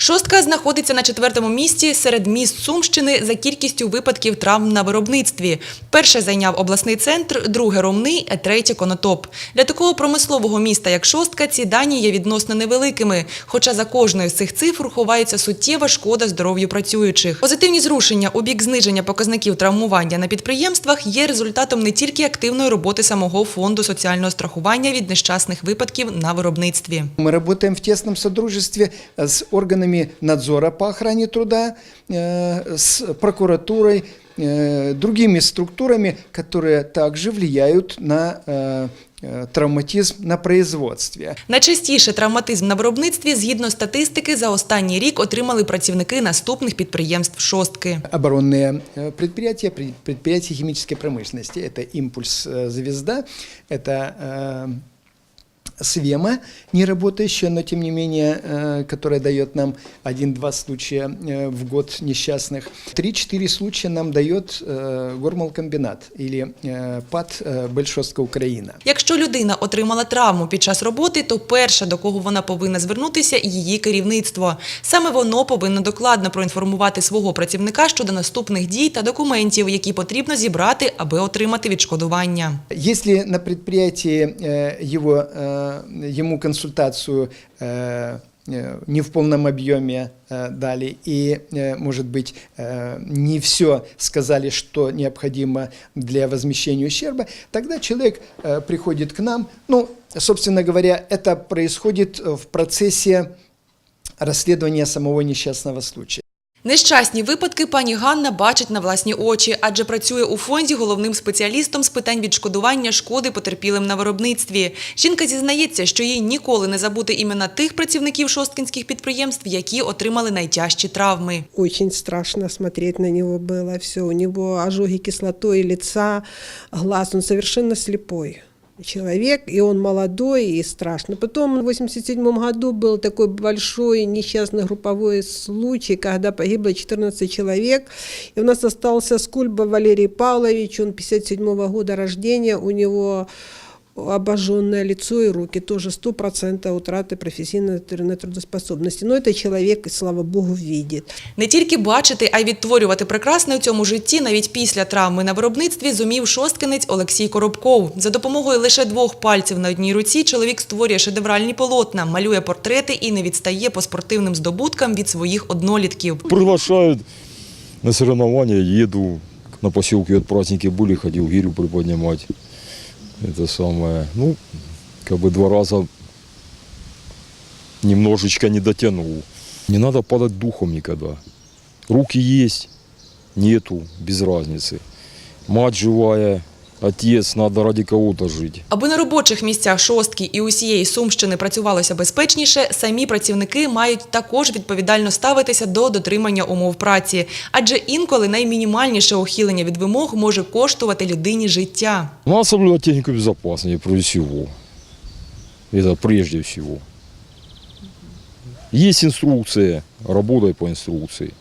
Шостка знаходиться на четвертому місці серед міст Сумщини за кількістю випадків травм на виробництві. Перше зайняв обласний центр, друге Ромний, а третє Конотоп. Для такого промислового міста, як Шостка, ці дані є відносно невеликими. Хоча за кожною з цих цифр ховається суттєва шкода здоров'ю працюючих. Позитивні зрушення у бік зниження показників травмування на підприємствах є результатом не тільки активної роботи самого фонду соціального страхування від нещасних випадків на виробництві. Мы работаем в тесном содружестве с органами надзора по охране труда, э, с прокуратурой, э, другими структурами, которые также влияют на э, э, травматизм на производстве. Найчастіше травматизм на виробництві, згідно статистики, за останній рік отримали працівники наступних підприємств шостки. Оборонные э, предприятия, пред- предприятия химической промышленности. Это «Импульс Свема, не работающая, но тем не менее, э, которая дает нам один-два случая э, в год несчастных. Три-четыре случая нам дает э, Гормолкомбинат или э, ПАД э, Большостка Украина. Якщо людина отримала травму під час роботи, то перше, до кого вона повинна звернутися, її керівництво. Саме воно повинно докладно проінформувати свого працівника щодо наступних дій та документів, які потрібно зібрати, аби отримати відшкодування. Если на предприятии э, его, э, е, ему консультацию э, э, не в полном объеме э, дали и, э, может быть, э, не все сказали, что необходимо для возмещения ущерба, тогда человек э, приходит к нам. Ну, собственно говоря, это происходит в процессе расследования самого несчастного случая. Нещасні випадки пані Ганна бачить на власні очі, адже працює у фонді головним спеціалістом з питань відшкодування шкоди потерпілим на виробництві. Жінка зізнається, що їй ніколи не забути імена тих працівників шосткінських підприємств, які отримали найтяжчі травми. Очень страшно смотреть на него было. Все, у него ожоги кислотой лица, глаз. Он совершенно слепой человек, и он молодой и страшно. Потом в 87 году был такой большой несчастный групповой случай, когда погибло 14 человек. И у нас остался Скульба Валерий Павлович, он 57 года рождения, у него обожженное лицо и руки, тоже 100% утраты профессиональной трудоспособности. Но это человек, слава богу, видит. Не тільки бачити, а й відтворювати прекрасне у цьому житті навіть після травми на виробництві зумів шосткинець Олексій Коробков. За допомогою лише двох пальців на одній руці чоловік створює шедевральні полотна, малює портрети і не відстає по спортивним здобуткам від своїх однолітків. Приглашают на соревнования, еду. На поселке вот праздники были, ходил гирю приподнимать. Это самое, ну, как бы два раза немножечко не дотянул. Не надо падать духом никогда. Руки есть, нету, без разницы. Мать живая, отец, надо ради кого-то жить. Аби на робочих місцях шостки і усієї Сумщини працювалося безпечніше, самі працівники мають також відповідально ставитися до дотримання умов праці, адже інколи наймінімальніше ухилення від вимог може коштувати людині життя. Надо соблюдать технику безопасности прежде всего. Это прежде всего. Есть инструкция, работай по инструкции.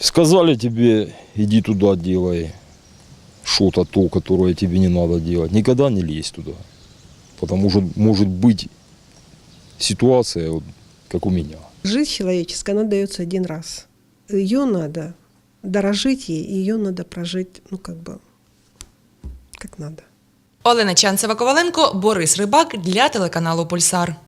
Сказали тебе, иди туда делай что-то то, которое тебе не надо делать. Никогда не лезь туда. Потому что может быть ситуация, вот, как у меня. Жизнь человеческая, она дается один раз. Ее надо дорожить ей, ее надо прожить, ну, как бы, как надо. Олена Чанцева-Коваленко, Борис Рибак для телеканалу Пульсар.